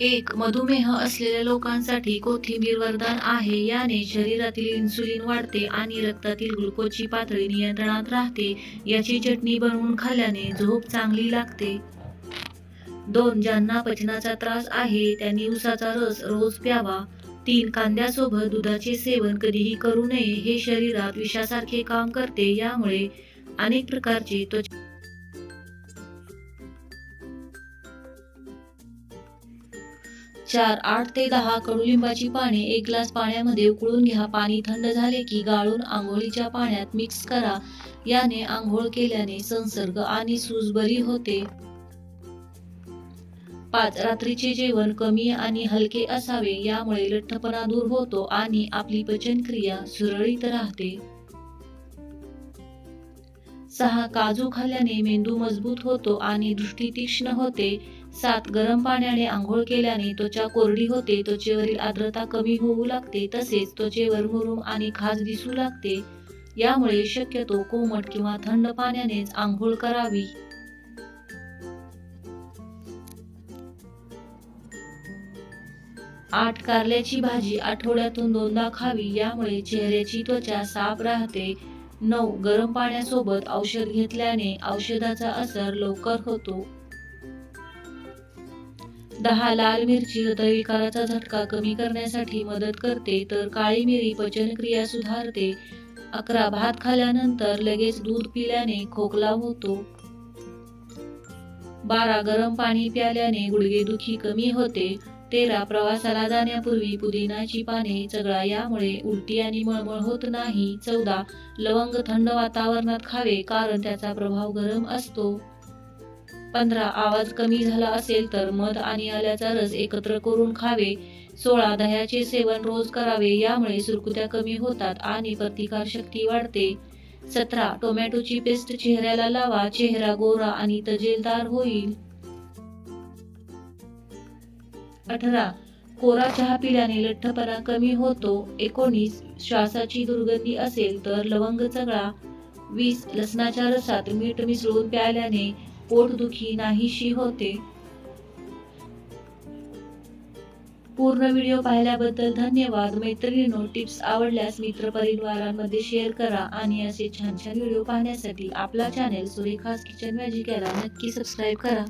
एक मधुमेह असलेल्या लोकांसाठी कोथिंबीर वरदान आहे. याने शरीरातील इन्सुलिन वाढते आणि रक्तातील ग्लुकोजची पातळी नियंत्रणात राहते. याची चटणी बनवून खाल्ल्याने झोप चांगली लागते. दोन ज्यांना पचनाचा त्रास आहे त्यांनी उसाचा रस रोज प्यावा. तीन कांद्यासोबत दुधाचे सेवन कधीही करू नये हे शरीरात विषासारखे काम करते. यामुळे अनेक प्रकारचे त्वचा चार आठ ते दहा कडुलिंबाची पाने एक ग्लास पाण्यामध्ये उकळून घ्या. पाणी थंड झाले की गाळून आंघोळीच्या पाण्यात मिक्स करा. याने आंघोळ केल्याने संसर्ग आणि सूज बरी होते. पाच रात्रीचे जेवण कमी आणि हलके असावे यामुळे लठ्ठपणा दूर होतो आणि आपली पचनक्रिया सुरळीत राहते. सहा काजू खाल्ल्याने मेंदू मजबूत होतो आणि दृष्टी तीक्ष्ण होते. सात गरम पाण्याने आंघोळ केल्याने त्वचा कोरडी होते त्वचेवरील आर्द्रता कमी होऊ लागते तसेच त्वचेवर मुरूम आणि खाज दिसू लागते. यामुळे शक्यतो कोमट किंवा थंड पाण्यानेच आंघोळ करावी. आठ कारल्याची भाजी आठवड्यातून दोनदा खावी यामुळे चेहऱ्याची त्वचा साफ राहते. नऊ गरम पाण्यासोबत औषध घेतल्याने औषधाचा असर लवकर होतो. दहा लाल मिरची हृदयविकाराचा झटका कमी करण्यासाठी मदत करते तर काळी मिरी पचनक्रिया सुधारते. अकरा भात खाल्यानंतर लगेच दूध पिल्याने खोकला होतो. बारा गरम पाणी प्याल्याने गुडघेदुखी कमी होते. तेरा प्रवासाला जाण्यापूर्वी पुदिनाची पाने चगळा यामुळे उलटी आणि मळमळ होत नाही. चौदा लवंग थंड वातावरणात खावे कारण त्याचा प्रभाव गरम असतो. पंधरा आवाज कमी झाला असेल तर मध आणि आल्याचा रस एकत्र करून खावे. सोळा दह्याचे सेवन रोज करावे यामुळे सुरकुत्या कमी होतात आणि प्रतिकार शक्ती वाढते. सतरा टोमॅटोची पेस्ट चेहऱ्याला लावा चेहरा गोरा आणि तजेलदार होईल. अठरा कोरा चहा पिल्याने लठ्ठपणा कमी होतो. एकोणीस श्वासाची दुर्गंधी असेल तर लवंग चगळा. वीस लसणाच्या रसात मीठ मिसळून प्यायल्याने पोटदुखी नाहीशी होते. पूर्ण व्हिडिओ पाहिल्याबद्दल धन्यवाद. मैत्रिणींनो टिप्स आवडल्यास मित्रपरिवारांमध्ये शेअर करा आणि असे छान छान व्हिडिओ पाहण्यासाठी आपला चॅनेल सुरेखास किचन मॅजिक याला नक्की सबस्क्राईब करा.